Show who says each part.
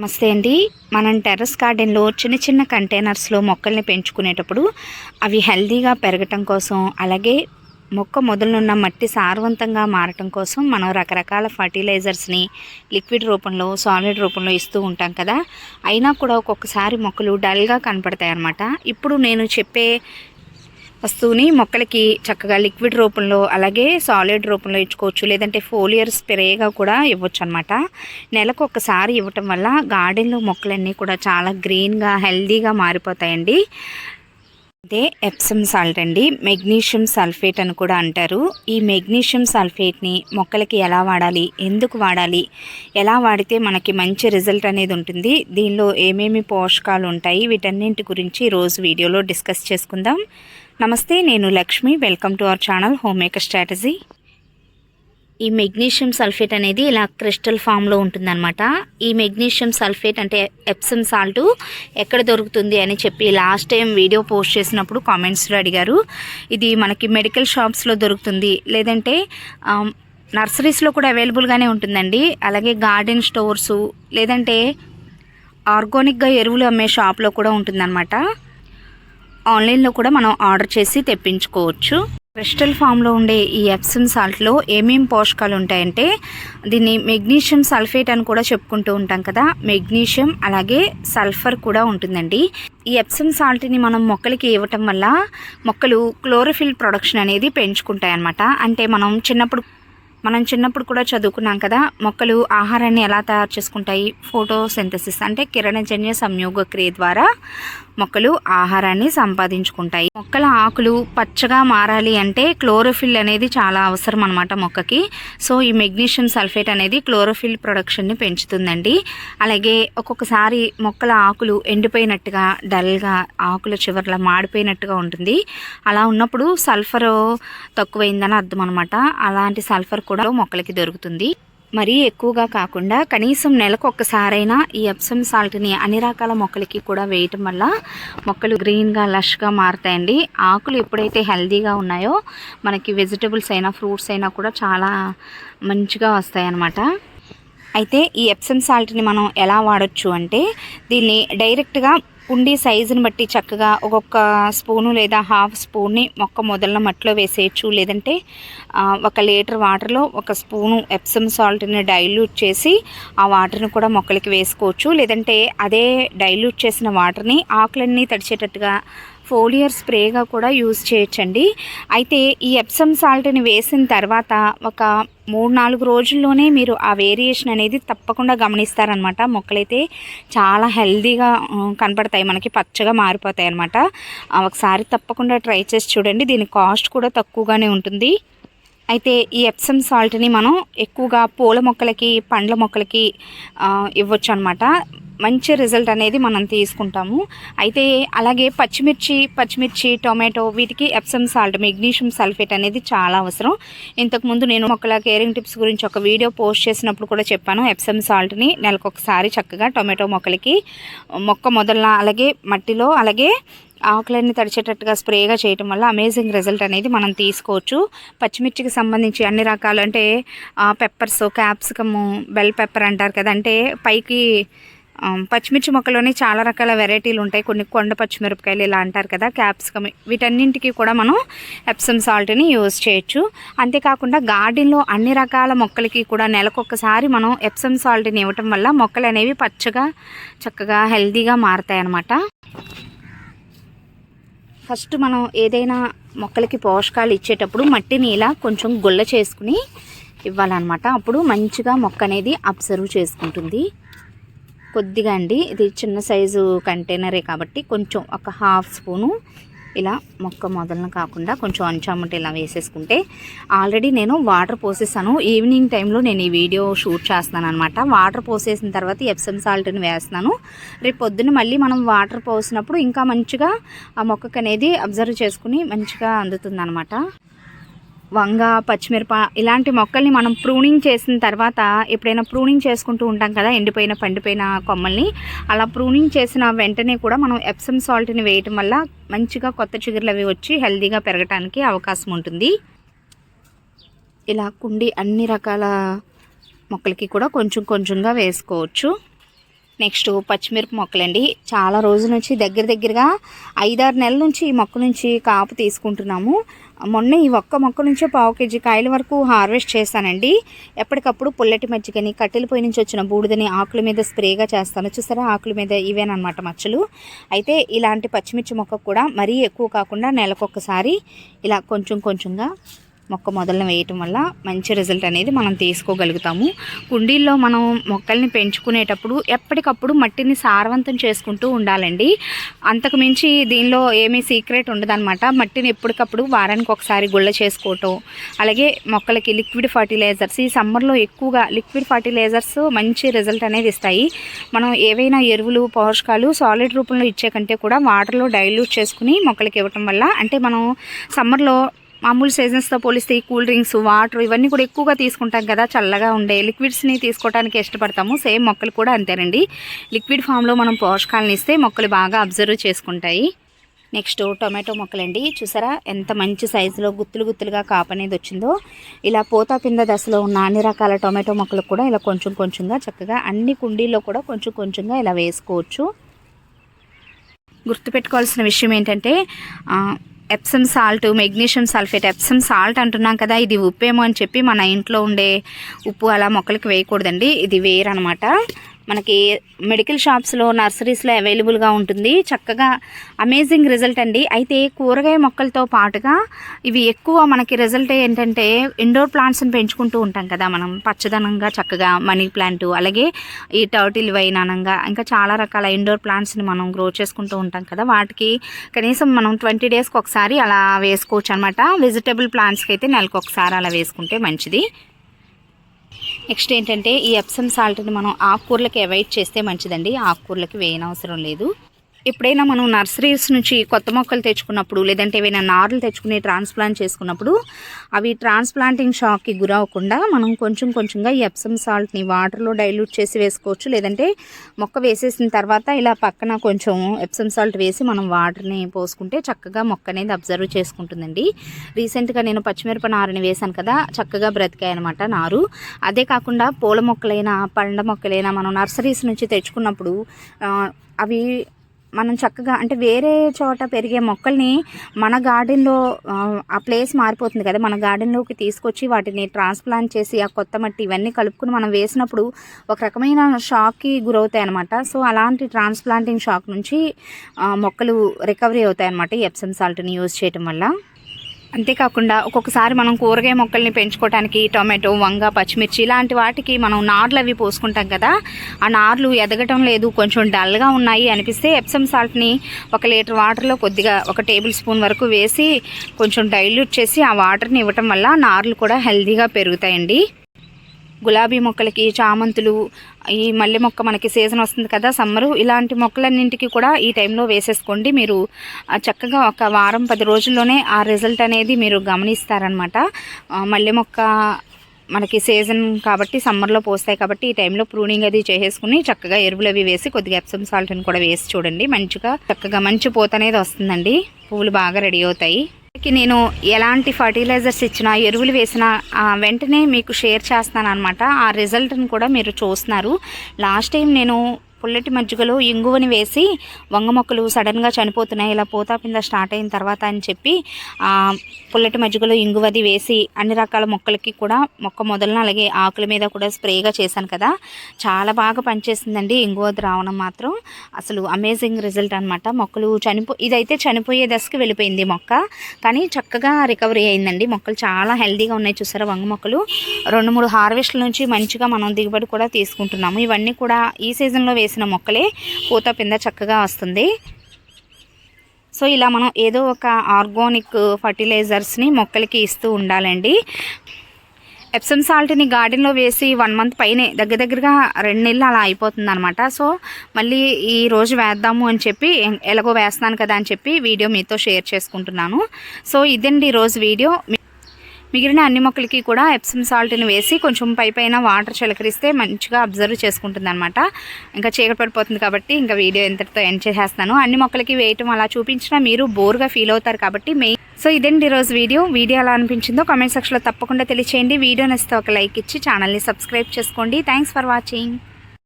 Speaker 1: నమస్తే అండి. మనం టెర్రస్ గార్డెన్లో చిన్న చిన్న కంటైనర్స్లో మొక్కల్ని పెంచుకునేటప్పుడు అవి హెల్దీగా పెరగటం కోసం అలాగే మొక్క మొదలున్న మట్టి సారవంతంగా మారటం కోసం మనం రకరకాల ఫర్టిలైజర్స్ని లిక్విడ్ రూపంలో సాలిడ్ రూపంలో ఇస్తూ ఉంటాం కదా. అయినా కూడా ఒక్కొక్కసారి మొక్కలు డల్గా కనపడతాయి అన్నమాట ఇప్పుడు నేను చెప్పే వస్తువుని మొక్కలకి చక్కగా లిక్విడ్ రూపంలో అలాగే సాలిడ్ రూపంలో ఇచ్చుకోవచ్చు. లేదంటే ఫోలియర్ స్ప్రేగా కూడా ఇవ్వచ్చు అనమాట నెలకు ఒకసారి ఇవ్వటం వల్ల గార్డెన్లో మొక్కలన్నీ కూడా చాలా గ్రీన్గా హెల్దీగా మారిపోతాయండి. అదే ఎప్సమ్ సాల్ట్ అండి. మెగ్నీషియం సల్ఫేట్ అని కూడా అంటారు. ఈ మెగ్నీషియం సల్ఫేట్ని మొక్కలకి ఎలా వాడాలి? ఎందుకు వాడాలి? ఎలా వాడితే మనకి మంచి రిజల్ట్ అనేది ఉంటుంది? దీనిలో ఏమేమి పోషకాలు ఉంటాయి? వీటన్నింటి గురించి రోజు వీడియోలో డిస్కస్ చేసుకుందాం. నమస్తే నేను Lakshmi. Welcome to our channel home maker strategy ఈ మెగ్నీషియం సల్ఫేట్ అనేది ఇలా క్రిస్టల్ ఫామ్లో ఉంటుందన్నమాట. ఈ మెగ్నీషియం సల్ఫేట్ అంటే ఎప్సమ్ సాల్ట్ ఎక్కడ దొరుకుతుంది అని చెప్పి లాస్ట్ టైం వీడియో పోస్ట్ చేసినప్పుడు కామెంట్స్లో అడిగారు. ఇది మనకి మెడికల్ షాప్స్లో దొరుకుతుంది. లేదంటే um, నర్సరీస్లో కూడా అవైలబుల్గానే ఉంటుందండి. అలాగే గార్డెన్ స్టోర్సు లేదంటే ఆర్గానిక్గా ఎరువులు అమ్మే షాప్లో కూడా ఉంటుందన్నమాట. ఆన్లైన్లో కూడా మనం ఆర్డర్ చేసి తెప్పించుకోవచ్చు. క్రిస్టల్ ఫామ్లో ఉండే ఈ ఎప్సమ్ సాల్ట్లో ఏమేమి పోషకాలు ఉంటాయంటే దీన్ని మెగ్నీషియం సల్ఫేట్ అని కూడా చెప్పుకుంటూ ఉంటాం కదా మెగ్నీషియం అలాగే సల్ఫర్ కూడా ఉంటుందండి. ఈ ఎప్సమ్ సాల్ట్ని మనం మొక్కలకి ఇవ్వటం వల్ల మొక్కలు క్లోరోఫిల్ ప్రొడక్షన్ అనేది పెంచుకుంటాయి అన్నమాట అంటే మనం చిన్నప్పుడు మనం చిన్నప్పుడు కూడా చదువుకున్నాం కదా మొక్కలు ఆహారాన్ని ఎలా తయారు చేసుకుంటాయి? ఫోటోసింథసిస్ అంటే కిరణజన్య సంయోగ క్రియ ద్వారా మొక్కలు ఆహారాన్ని సంపాదించుకుంటాయి. మొక్కల ఆకులు పచ్చగా మారాలి అంటే క్లోరోఫిల్ అనేది చాలా అవసరం అనమాట మొక్కకి. సో ఈ మెగ్నీషియం సల్ఫేట్ అనేది క్లోరోఫిల్ ప్రొడక్షన్ని పెంచుతుందండి. అలాగే ఒక్కొక్కసారి మొక్కల ఆకులు ఎండిపోయినట్టుగా డల్గా ఆకుల చివర్ల మాడిపోయినట్టుగా ఉంటుంది. అలా ఉన్నప్పుడు సల్ఫర్ తక్కువైందని అర్థం అనమాట అలాంటి సల్ఫర్ కూడా మొక్కలకి దొరుకుతుంది. మరీ ఎక్కువగా కాకుండా కనీసం నెలకు ఒక్కసారైనా ఈ ఎప్సమ్ సాల్ట్ని అన్ని రకాల మొక్కలకి కూడా వేయటం వల్ల మొక్కలు గ్రీన్గా లష్గా మారుతాయండి. ఆకులు ఎప్పుడైతే హెల్తీగా ఉన్నాయో మనకి వెజిటబుల్స్ అయినా ఫ్రూట్స్ అయినా కూడా చాలా మంచిగా వస్తాయన్నమాట. అయితే ఈ ఎప్సమ్ సాల్ట్ని మనం ఎలా వాడచ్చు అంటే దీన్ని డైరెక్ట్గా కుండీ సైజుని బట్టి చక్కగా ఒక్కొక్క స్పూను లేదా హాఫ్ స్పూన్ని మొక్క మొదలన మట్టిలో వేసేయచ్చు. లేదంటే ఒక లీటర్ వాటర్లో ఒక స్పూను ఎప్సమ్ సాల్ట్ని డైల్యూట్ చేసి ఆ వాటర్ని కూడా మొక్కలకి వేసుకోవచ్చు. లేదంటే అదే డైల్యూట్ చేసిన వాటర్ని ఆకులన్నీ తడిచేటట్టుగా ఫోలియర్ స్ప్రేగా కూడా యూజ్ చేయొచ్చండి. అయితే ఈ ఎప్సమ్ సాల్ట్ని వేసిన తర్వాత ఒక మూడు నాలుగు రోజుల్లోనే మీరు ఆ వేరియేషన్ అనేది తప్పకుండా గమనిస్తారనమాట. మొక్కలైతే చాలా హెల్దీగా కనపడతాయి. మనకి పచ్చగా మారిపోతాయి అనమాట ఒకసారి తప్పకుండా ట్రై చేసి చూడండి. దీని కాస్ట్ కూడా తక్కువగానే ఉంటుంది. అయితే ఈ ఎప్సమ్ సాల్ట్ని మనం ఎక్కువగా పూల మొక్కలకి పండ్ల మొక్కలకి ఇవ్వచ్చు అనమాట మంచి రిజల్ట్ అనేది మనం తీసుకుంటాము. అయితే అలాగే పచ్చిమిర్చి పచ్చిమిర్చి టొమాటో వీటికి ఎప్సమ్ సాల్ట్ మెగ్నీషియం సల్ఫేట్ అనేది చాలా అవసరం. ఇంతకుముందు నేను మొక్కల కేరింగ్ టిప్స్ గురించి ఒక వీడియో పోస్ట్ చేసినప్పుడు కూడా చెప్పాను. ఎప్సమ్ సాల్ట్ని నెలకొకసారి చక్కగా టొమాటో మొక్కలకి మొక్క మొదలన అలాగే మట్టిలో అలాగే ఆకులన్నీ తడిచేటట్టుగా స్ప్రేగా చేయటం వల్ల అమేజింగ్ రిజల్ట్ అనేది మనం తీసుకోవచ్చు. పచ్చిమిర్చికి సంబంధించి అన్ని రకాలు అంటే పెప్పర్స్ క్యాప్సికము బెల్ పెప్పర్ అంటారు కదా అంటే పైకి పచ్చిమిర్చి మొక్కలోనే చాలా రకాల వెరైటీలు ఉంటాయి. కొన్ని కొండ పచ్చిమిరపకాయలు ఇలా అంటారు కదా క్యాప్సికమ్ వీటన్నింటికి కూడా మనం ఎప్సమ్ సాల్ట్ని యూజ్ చేయొచ్చు. అంతేకాకుండా గార్డెన్లో అన్ని రకాల మొక్కలకి కూడా నెలకొకసారి మనం ఎప్సమ్ సాల్ట్ని ఇవ్వటం వల్ల మొక్కలు అనేవి పచ్చగా చక్కగా హెల్తీగా మారతాయి అన్నమాట. ఫస్ట్ మనం ఏదైనా మొక్కలకి పోషకాలు ఇచ్చేటప్పుడు మట్టిని ఇలా కొంచెం గుల్ల చేసుకుని ఇవ్వాలన్నమాట. అప్పుడు మంచిగా మొక్క అనేది అబ్జర్వ్ చేసుకుంటుంది. కొద్దిగా అండి. ఇది చిన్న సైజు కంటైనరే కాబట్టి కొంచెం ఒక హాఫ్ స్పూను ఇలా మొక్క మొదలన కాకుండా కొంచెం అంచామట ఇలా వేసేసుకుంటే ఆల్రెడీ నేను వాటర్ పోసేసాను. ఈవినింగ్ టైంలో నేను ఈ వీడియో షూట్ చేస్తున్నాను అనమాట వాటర్ పోసేసిన తర్వాత ఎప్సమ్ సాల్ట్ని వేస్తున్నాను. రేపు పొద్దున్న మళ్ళీ మనం వాటర్ పోసినప్పుడు ఇంకా మంచిగా ఆ మొక్కకు అనేది అబ్జర్వ్ చేసుకుని మంచిగా అందుతుంది వంగ పచ్చిమిరప ఇలాంటి మొక్కల్ని మనం ప్రూనింగ్ చేసిన తర్వాత ఎప్పుడైనా ప్రూనింగ్ చేసుకుంటూ ఉంటాం కదా ఎండిపోయిన పండిపోయిన కొమ్మల్ని. అలా ప్రూనింగ్ చేసిన వెంటనే కూడా మనం ఎప్సమ్ సాల్ట్ని వేయటం వల్ల మంచిగా కొత్త చిగుర్లు అవి వచ్చి హెల్దీగా పెరగటానికి అవకాశం ఉంటుంది. ఇలా కుండి అన్ని రకాల మొక్కలకి కూడా కొంచెం కొంచెంగా వేసుకోవచ్చు. నెక్స్ట్ పచ్చిమిరప మొక్కలండి. చాలా రోజుల నుంచి దగ్గర దగ్గరగా ఐదారు నెలల నుంచి ఈ మొక్క నుంచి కాపు తీసుకుంటున్నాము. మొన్న ఈ ఒక్క మొక్క నుంచే పావు కేజీ కాయల వరకు హార్వెస్ట్ చేశానండి. ఎప్పటికప్పుడు పుల్లటి మజ్జిగని కట్టెల పొయ్యి నుంచి వచ్చిన బూడిదని ఆకుల మీద స్ప్రేగా చేస్తాను. చూసారా? ఆకుల మీద ఇవేనమాట మచ్చలు. అయితే ఇలాంటి పచ్చిమిర్చి మొక్క కూడా మరీ ఎక్కువ కాకుండా నెలకొకసారి ఇలా కొంచెం కొంచెంగా మొక్క మొదలను వేయటం వల్ల మంచి రిజల్ట్ అనేది మనం తీసుకోగలుగుతాము. కుండీల్లో మనం మొక్కల్ని పెంచుకునేటప్పుడు ఎప్పటికప్పుడు మట్టిని సారవంతం చేసుకుంటూ ఉండాలండి. అంతకు మించి దీనిలో ఏమీ సీక్రెట్ ఉండదన్నమాట. మట్టిని ఎప్పటికప్పుడు వారానికి ఒకసారి గుళ్ళ చేసుకోవటం అలాగే మొక్కలకి లిక్విడ్ ఫర్టిలైజర్స్ ఈ సమ్మర్లో ఎక్కువగా లిక్విడ్ ఫర్టిలైజర్స్ మంచి రిజల్ట్ అనేది ఇస్తాయి. మనం ఏవైనా ఎరువులు పోషకాలు సాలిడ్ రూపంలో ఇచ్చే కంటే కూడా వాటర్లో డైల్యూట్ చేసుకుని మొక్కలకి ఇవ్వటం వల్ల అంటే మనం సమ్మర్లో మామూలు సీజన్స్తో పోలిస్తే ఈ కూల్ డ్రింక్స్ వాటర్ ఇవన్నీ కూడా ఎక్కువగా తీసుకుంటాం కదా చల్లగా ఉండే లిక్విడ్స్ని తీసుకోవడానికి ఇష్టపడతాము. సేమ్ మొక్కలు కూడా అంతేనండి. లిక్విడ్ ఫామ్లో మనం పోషకాలను ఇస్తే మొక్కలు బాగా అబ్జర్వ్ చేసుకుంటాయి. నెక్స్ట్ టొమాటో మొక్కలండి. చూసారా? ఎంత మంచి సైజులో గుత్తులు గుత్తులుగా కాపనేది వచ్చిందో. ఇలా పోతా పింద దశలో ఉన్న అన్ని రకాల టొమాటో మొక్కలు కూడా ఇలా కొంచెం కొంచెంగా చక్కగా అన్ని కుండీల్లో కూడా కొంచెం కొంచెంగా ఇలా వేసుకోవచ్చు. గుర్తుపెట్టుకోవాల్సిన విషయం ఏంటంటే Epsom salt magnesium sulphate Epsom salt అంటున్నాం కదా ఇది ఉప్పేమో అని చెప్పి మన ఇంట్లో ఉండే ఉప్పు అలా మొక్కలకి వేయకూడదండి ఇది వేయరనమాట మనకి మెడికల్ షాప్స్లో నర్సరీస్లో అవైలబుల్గా ఉంటుంది. చక్కగా అమేజింగ్ రిజల్ట్ అండి. అయితే కూరగాయ మొక్కలతో పాటుగా ఇవి ఎక్కువ మనకి రిజల్ట్ ఏంటంటే ఇండోర్ ప్లాంట్స్ని పెంచుకుంటూ ఉంటాం కదా మనం. పచ్చదనంగా చక్కగా మనీ ప్లాంట్ అలాగే ఈ టర్టిల్ వైనానంగా ఇంకా చాలా రకాల ఇండోర్ ప్లాంట్స్ని మనం గ్రో చేసుకుంటూ ఉంటాం కదా. వాటికి కనీసం మనం ట్వంటీ డేస్కి ఒకసారి అలా వేసుకోవచ్చు అనమాట వెజిటబుల్ ప్లాంట్స్కి అయితే నెలకు ఒకసారి అలా వేసుకుంటే మంచిది. నెక్స్ట్ ఏంటంటే ఈ ఎప్సమ్ సాల్ట్ని మనం ఆకుకూరలకి అవాయిడ్ చేస్తే మంచిదండి. ఆకుకూరలకి వేయనవసరం లేదు. ఎప్పుడైనా మనం నర్సరీస్ నుంచి కొత్త మొక్కలు తెచ్చుకున్నప్పుడు లేదంటే ఏవైనా నార్లు తెచ్చుకుని ట్రాన్స్ప్లాంట్ చేసుకున్నప్పుడు అవి ట్రాన్స్ప్లాంటింగ్ షాక్కి గురవకుండా మనం కొంచెం కొంచెంగా ఎప్సమ్ సాల్ట్ని వాటర్లో డైల్యూట్ చేసి వేసుకోవచ్చు. లేదంటే మొక్క వేసేసిన తర్వాత ఇలా పక్కన కొంచెం ఎప్సమ్ సాల్ట్ వేసి మనం వాటర్ని పోసుకుంటే చక్కగా మొక్క అనేది అబ్జర్వ్ చేసుకుంటుందండి. రీసెంట్గా నేను పచ్చిమిరప నారుని వేశాను కదా చక్కగా బ్రతికాయి అనమాట నారు. అదే కాకుండా పూల మొక్కలైనా పండ్ల మొక్కలైనా మనం నర్సరీస్ నుంచి తెచ్చుకున్నప్పుడు అవి మనం చక్కగా అంటే వేరే చోట పెరిగే మొక్కల్ని మన గార్డెన్లో ఆ ప్లేస్ మారిపోతుంది కదా. మన గార్డెన్లోకి తీసుకొచ్చి వాటిని ట్రాన్స్ప్లాంట్ చేసి ఆ కొత్త మట్టి ఇవన్నీ కలుపుకుని మనం వేసినప్పుడు ఒక రకమైన షాక్కి గురవుతాయి అనమాట సో అలాంటి ట్రాన్స్ప్లాంటింగ్ షాక్ నుంచి మొక్కలు రికవరీ అవుతాయి అనమాట ఎప్సమ్ సాల్ట్ని యూజ్ చేయటం వల్ల. అంతేకాకుండా ఒక్కొక్కసారి మనం కూరగాయ మొక్కల్ని పెంచుకోవడానికి టొమాటో వంగ పచ్చిమిర్చి ఇలాంటి వాటికి మనం నార్లు అవి పోసుకుంటాం కదా. ఆ నార్లు ఎదగటం లేదు కొంచెం డల్గా ఉన్నాయి అనిపిస్తే ఎప్సమ్ సాల్ట్ని ఒక లీటర్ వాటర్లో కొద్దిగా ఒక టేబుల్ స్పూన్ వరకు వేసి కొంచెం డైల్యూట్ చేసి ఆ వాటర్ని ఇవ్వటం వల్ల నార్లు కూడా హెల్తీగా పెరుగుతాయండి. గులాబీ మొక్కలకి చామంతులు ఈ మల్లె మొక్క మనకి సీజన్ వస్తుంది కదా సమ్మరు. ఇలాంటి మొక్కలన్నింటికి కూడా ఈ టైంలో వేసేసుకోండి. మీరు చక్కగా ఒక వారం పది రోజుల్లోనే ఆ రిజల్ట్ అనేది మీరు గమనిస్తారనమాట మల్లె మొక్క మనకి సీజన్ కాబట్టి సమ్మర్లో పోస్తాయి కాబట్టి ఈ టైంలో ప్రూనింగ్ అది చేసేసుకుని చక్కగా ఎరువులు అవి వేసి కొద్దిగా ఎప్సమ్ సాల్ట్ని కూడా వేసి చూడండి. మంచిగా చక్కగా మంచి పూత అనేది వస్తుందండి. పువ్వులు బాగా రెడీ అవుతాయి. నేను ఎలాంటి ఫర్టిలైజర్స్ ఇచ్చినా ఎరువులు వేసినా వెంటనే మీకు షేర్ చేస్తాను అనమాట ఆ రిజల్ట్ని కూడా మీరు చూస్తున్నారు. లాస్ట్ టైం నేను పుల్లటి మజ్జిగలో ఇంగువని వేసి వంగ మొక్కలు సడన్గా చనిపోతున్నాయి. ఇలా పోతాపింద స్టార్ట్ అయిన తర్వాత అని చెప్పి పుల్లటి మజ్జిగలో ఇంగువది వేసి అన్ని రకాల మొక్కలకి కూడా మొక్క మొదలన అలాగే ఆకుల మీద కూడా స్ప్రేగా చేశాను కదా. చాలా బాగా పనిచేసిందండి ఇంగువ ద్రావణం మాత్రం. అసలు అమేజింగ్ రిజల్ట్ అనమాట మొక్కలు చనిపో ఇదైతే చనిపోయే దశకి వెళ్ళిపోయింది మొక్క. కానీ చక్కగా రికవరీ అయిందండి. మొక్కలు చాలా హెల్దీగా ఉన్నాయి చూసారా వంగ మొక్కలు. రెండు మూడు హార్వెస్ట్ల నుంచి మంచిగా మనం దిగుబడి కూడా తీసుకుంటున్నాము. ఇవన్నీ కూడా ఈ సీజన్లో వేసి వేసిన మొక్కలే పూత పింద చక్కగా వస్తుంది. సో ఇలా మనం ఏదో ఒక ఆర్గానిక్ ఫర్టిలైజర్స్ని మొక్కలకి ఇస్తూ ఉండాలండి. ఎప్సమ్ సాల్ట్ని గార్డెన్లో వేసి వన్ మంత్ పైనే దగ్గర దగ్గరగా రెండు నెలలు అలా అయిపోతుంది అనమాట సో మళ్ళీ ఈ రోజు వేద్దాము అని చెప్పి ఎలాగో వేస్తున్నాను కదా అని చెప్పి వీడియో మీతో షేర్ చేసుకుంటున్నాను. సో ఇదండి ఈరోజు వీడియో. మిగిలిన అన్ని మొక్కలకి కూడా ఎప్సమ్ సాల్ట్ని వేసి కొంచెం పై పైన వాటర్ చిలకరిస్తే మంచిగా అబ్జర్వ్ చేసుకుంటుంది అనమాట ఇంకా చీకటి పడిపోతుంది కాబట్టి ఇంకా వీడియో ఎంతటితో ఎండ్ చేసేస్తాను. అన్ని మొక్కలకి వేయటం అలా చూపించినా మీరు బోర్గా ఫీల్ అవుతారు కాబట్టి మెయిన్ సో ఇదండి ఈరోజు వీడియో. వీడియో ఎలా అనిపించిందో కామెంట్ సెక్షన్లో తప్పకుండా తెలియచేయండి. వీడియో నచ్చితే ఒక లైక్ ఇచ్చి ఛానల్ని సబ్స్క్రైబ్ చేసుకోండి. Thanks for watching